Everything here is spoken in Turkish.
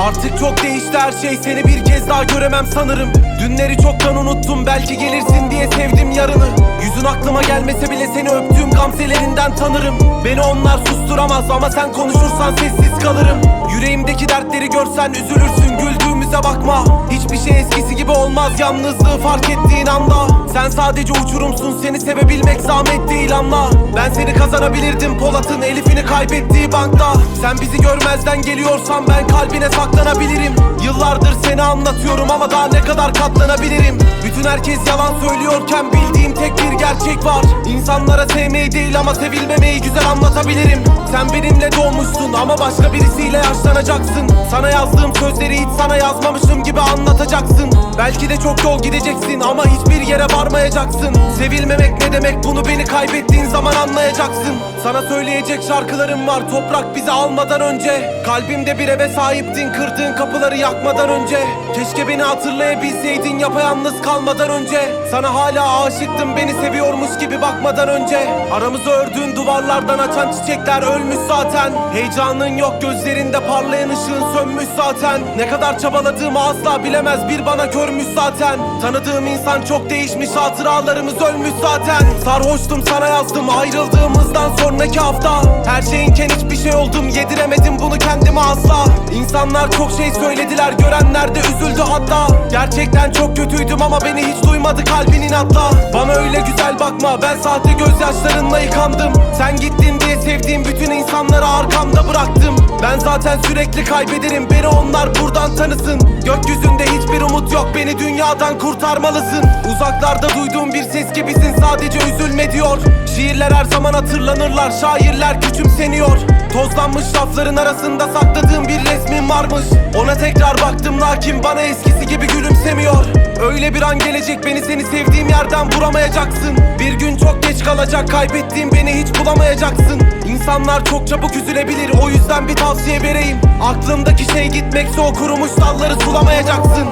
Artık çok değişti her şey seni bir kez daha göremem sanırım. Dünleri çoktan unuttum belki gelirsin diye sevdim yarını. Yüzün aklıma gelmese bile seni öptüğüm gamzelerinden tanırım. Beni onlar susturamaz ama sen konuşursan sessiz kalırım. Yüreğimdeki dertleri görsen üzülürsün güldüğümüze bakma Hiçbir şey eskisi gibi olmaz yalnızlığı fark ettiğin anda. Sen sadece uçurumsun seni sevebilmek zahmet değil anla. Ben seni kazanabilirdim Polat'ın Elif'ini kaybettiği bankta. Sen bizi görmezden geliyorsan ben kalbine saklanabilirim. Yıllardır seni anlatıyorum ama daha ne kadar katlanabilirim. Bütün herkes yalan söylüyorken bildiğim tek bir gerçek var. İnsanlara sevmeyi değil ama sevilmemeyi güzel anlatabilirim. Sen benimle doğmuşsun ama başka birisiyle yaşlanacaksın. Sana yazdığım sözleri hiç sana yazmamışım gibi anlatacaksın. Belki de çok yol gideceksin ama hiçbir yere varmayacaksın. Sevilmemek ne demek bunu beni kaybettiğin zaman anlayacaksın. Sana söyleyecek şarkılarım var toprak bizi almadan önce. Kalbimde bir eve sahiptin kırdığın kapıları yakmadan önce. Keşke beni hatırlayabilseydin yapayalnız kalmadan önce. Sana hala aşıktım beni seviyormuş gibi bakmadan önce. Aramızı ördüğün duvarlardan açan çiçekler ölmüş zaten. Heyecanın yok gözlerinde parlayan ışığın sönmüş zaten. Ne kadar çabaladığımı asla bilemez bir bana görmüş zaten. Tanıdığım insan çok değişmiş hatıralarımız ölmüş zaten. Sarhoştum sana yazdım ayrıldığımızdan sonraki hafta. Her şeyinken hiçbir şey oldum yediremedim bunu kendime asla. İnsanlar çok şey söylediler görenler de üzüldü hatta Gerçekten çok kötüydüm ama beni hiç duymadı kalbinin atla Bana öyle güzel bakma ben sahte gözyaşlarınla yıkandım. Sen gittin diye sevdiğim bütün insanları arkamda bıraktım. Ben zaten sürekli kaybederim beni onlar buradan tanısın. Gökyüzünde hiçbir umut yok beni dünyadan kurtarmalısın. Uzaklarda duyduğum bir ses gibisin sadece üzülme diyor Şiirler her zaman hatırlanırlar şairler küçümseniyor. Tozlanmış rafların arasında sakladığım bir resmin varmış. Ona tekrar baktım lakin bana eskisi gibi gülümsemiyor. Öyle bir an gelecek beni seni sevdiğim yerden vuramayacaksın. Bir gün çok geç kalacak kaybettiğim beni hiç bulamayacaksın. İnsanlar çok çabuk üzülebilir o yüzden bir tavsiye vereyim. Aklımdaki şey gitmekse o kurumuş dalları sulamayacaksın